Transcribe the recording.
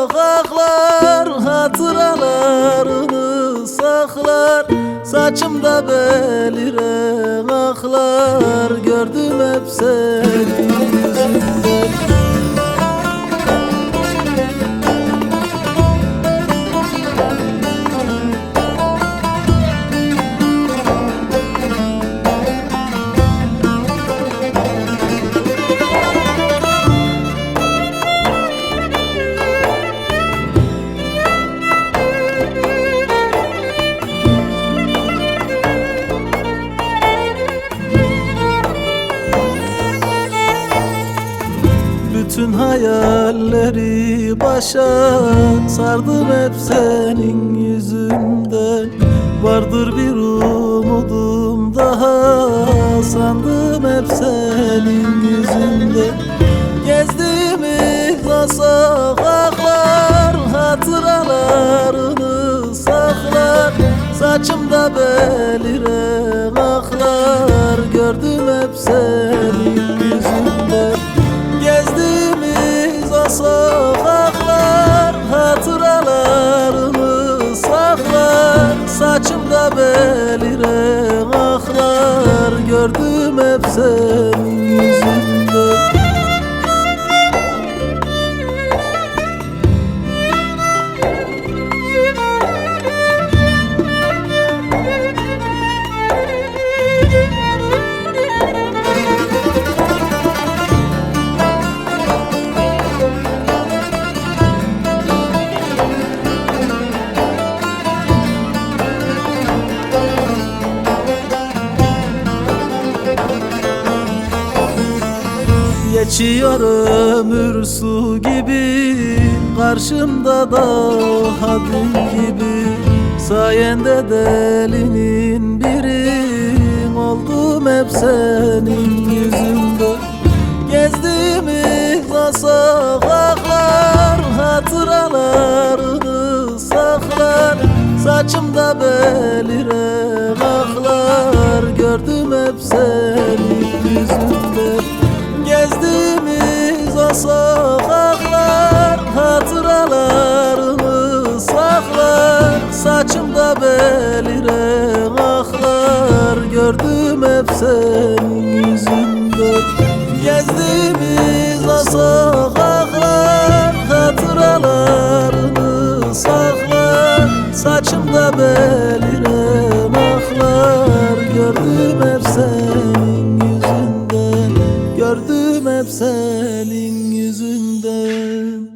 sokaklar hatıralarını saklar. Saçımda beliren aklar gördüm hep senin Bütün hayalleri başa sardım hep senin yüzünden. Vardır bir umudum daha sandım hep senin yüzünden. Gezdiğimiz sokaklar hatıralarını saklar. Saçımda beliren aklar gördüm hep senin Beliren aklar gördüm hep senin Geçiyor ömür su gibi. Karşımda da hadin gibi. Sayende delinin biri. Oldum hep senin yüzünden Gezdiğimiz o sokaklar Hatıralarını saklar. Saçımda beliren Saçımda beliren aklar Gördüm hep senin yüzünden Gezdiğimiz o sokaklar Hatıralarını saklar. Saçımda beliren aklar Gördüm hep senin yüzünden Gördüm hep senin yüzünden